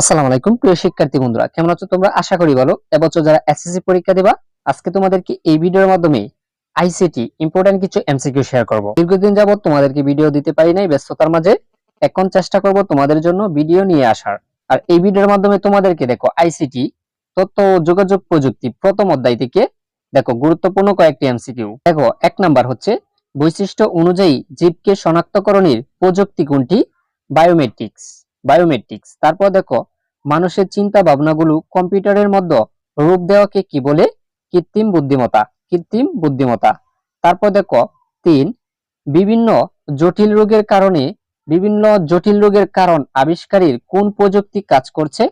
আসসালামু আলাইকুম, প্রিয় শিক্ষার্থী বন্ধুরা, কেমন আছো তোমরা? আশা করি ভালো। এবছর যারা এসএসসি পরীক্ষা দিবা, আজকে তোমাদেরকে এই ভিডিওর মাধ্যমে আইসিটি ইম্পর্টেন্ট কিছু এমসিকিউ শেয়ার করব। দীর্ঘদিন যাবত তোমাদেরকে ভিডিও দিতে পারি নাই, ব্যস্ততার মাঝে এখন চেষ্টা করব তোমাদের জন্য ভিডিও নিয়ে আসার। আর এই ভিডিওর মাধ্যমে তোমাদেরকে দেখো আইসিটি তথ্য যোগাযোগ প্রযুক্তি প্রথম অধ্যায় থেকে দেখো, গুরুত্বপূর্ণ কয়েকটি এমসিকিউ দেখো, এক নাম্বার হচ্ছে, বৈশিষ্ট্য অনুযায়ী জীবকে শনাক্তকরণের প্রযুক্তি কোনটি? বায়োমেট্রিক্স বায়োমেট্রিক্স তারপর দেখো, মানুষের চিন্তা ভাবনাগুলো কম্পিউটারের মধ্যে রূপ দেওয়াকে কি বলে? কৃত্রিম বুদ্ধিমতা কৃত্রিম বুদ্ধিমতা তারপর দেখো, তিন, বিভিন্ন জটিল রোগের কারণে, বিভিন্ন জটিল রোগের কারণ আবিষ্কারীর কোন প্রযুক্তি কাজ করছে?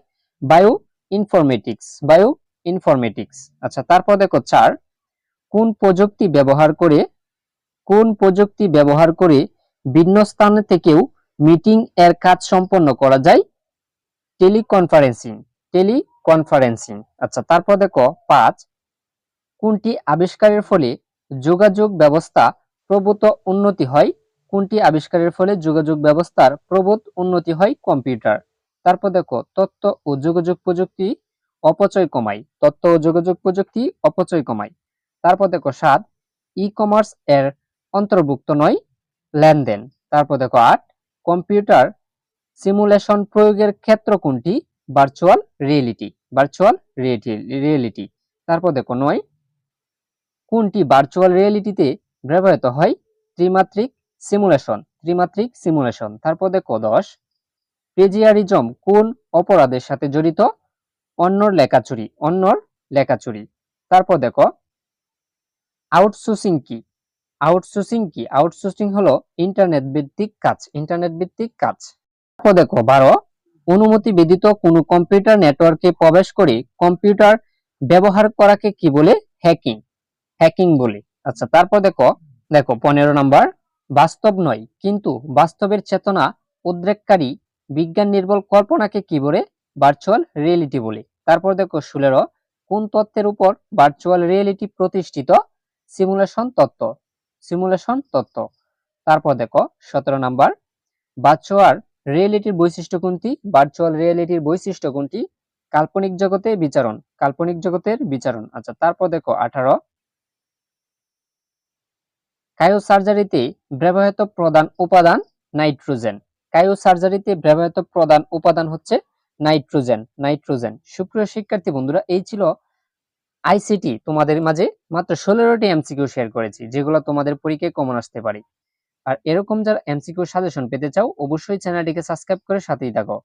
বায়ো ইনফরমেটিক্স বায়ো ইনফরমেটিক্স আচ্ছা তারপর দেখো, চার, কোন প্রযুক্তি ব্যবহার করে, কোন প্রযুক্তি ব্যবহার করে ভিন্ন স্থান থেকেও মিটিং এর কাজ সম্পন্ন করা যায় টেলিকনফারেন্সিং টেলিকনফারেন্সিং। আচ্ছা তারপর দেখো পাঁচ, কোনটি আবিষ্কারের ফলে যোগাযোগ ব্যবস্থা প্রভূত উন্নতি হয়? কোনটি আবিষ্কারের ফলে যোগাযোগ ব্যবস্থার প্রভূত উন্নতি হয়? কম্পিউটার। তারপর দেখো তথ্য ও যোগাযোগ প্রযুক্তি, অপচয় কমায় তথ্য ও যোগাযোগ প্রযুক্তি, অপচয় কমায় তারপর দেখো সাত ই কমার্স এর অন্তর্ভুক্ত নয়, লেনদেন। তারপর দেখো আট কম্পিউটার সিমুলেশন প্রয়োগের ক্ষেত্র কোনটি? Virtual reality. Virtual reality. তারপর দেখো নয়। কোনটি ভার্চুয়াল রিয়েলিটিতে ব্যবহৃত হয়? ত্রিমাত্রিক সিমুলেশন ত্রিমাত্রিক সিমুলেশন। তারপর দেখো দশ। প্লেজিয়ারিজম কোন অপরাধের সাথে জড়িত? অন্যর লেখা চুরি, অন্যর লেখা চুরি। তারপর দেখো, আউটসোর্সিং কি? আউটসোর্সিং কি? আউটসোর্সিং হলো ইন্টারনেট ভিত্তিক কাজ ইন্টারনেট ভিত্তিক কাজ। দেখো, বারো, অনুমতি ব্যতীত কোনো কম্পিউটার নেটওয়ার্কে প্রবেশ করে কম্পিউটার ব্যবহার করাকে কি বলে? হ্যাকিং হ্যাকিং বলে। আচ্ছা তারপর দেখো দেখো, পনেরো নাম্বার, বাস্তব নয়, কিন্তু বাস্তবের চেতনা উদ্রেককারী বিজ্ঞান নির্ভর কল্পনাকে কি বলে? ভার্চুয়াল রিয়েলিটি বলে। তারপর দেখো, ষোলো, কোন তত্ত্বের উপর ভার্চুয়াল রিয়েলিটি প্রতিষ্ঠিত? সিমুলেশন তত্ত্ব। সিমুলেশন তত্ত্ব। তারপর দেখো, সতেরো নাম্বার। ভার্চুয়াল রিয়েলিটির বৈশিষ্ট্য কোনটি? ভার্চুয়াল রিয়েলিটির বৈশিষ্ট্য কোনটি? কাল্পনিক জগতে বিচারণ। কাল্পনিক জগতের বিচারণ। আচ্ছা তারপর দেখো, আঠারো। কায়ো সার্জারিতে ব্যবহৃত প্রধান উপাদান নাইট্রোজেন। কায়ো সার্জারিতে ব্যবহৃত প্রধান উপাদান হচ্ছে নাইট্রোজেন। নাইট্রোজেন। সুপ্রিয় শিক্ষার্থী বন্ধুরা, এই ছিল আইসিটি তোমাদের মাঝে মাত্র ষোলোটি এমসিকিউ শেয়ার করেছি, যেগুলো তোমাদের পরীক্ষায় কমন আসতে পারে। আর এরকম যারা এমসিকিউ সাজেশন পেতে চাও, অবশ্যই চ্যানেলটিকে সাবস্ক্রাইব করে সাথেই থাকো।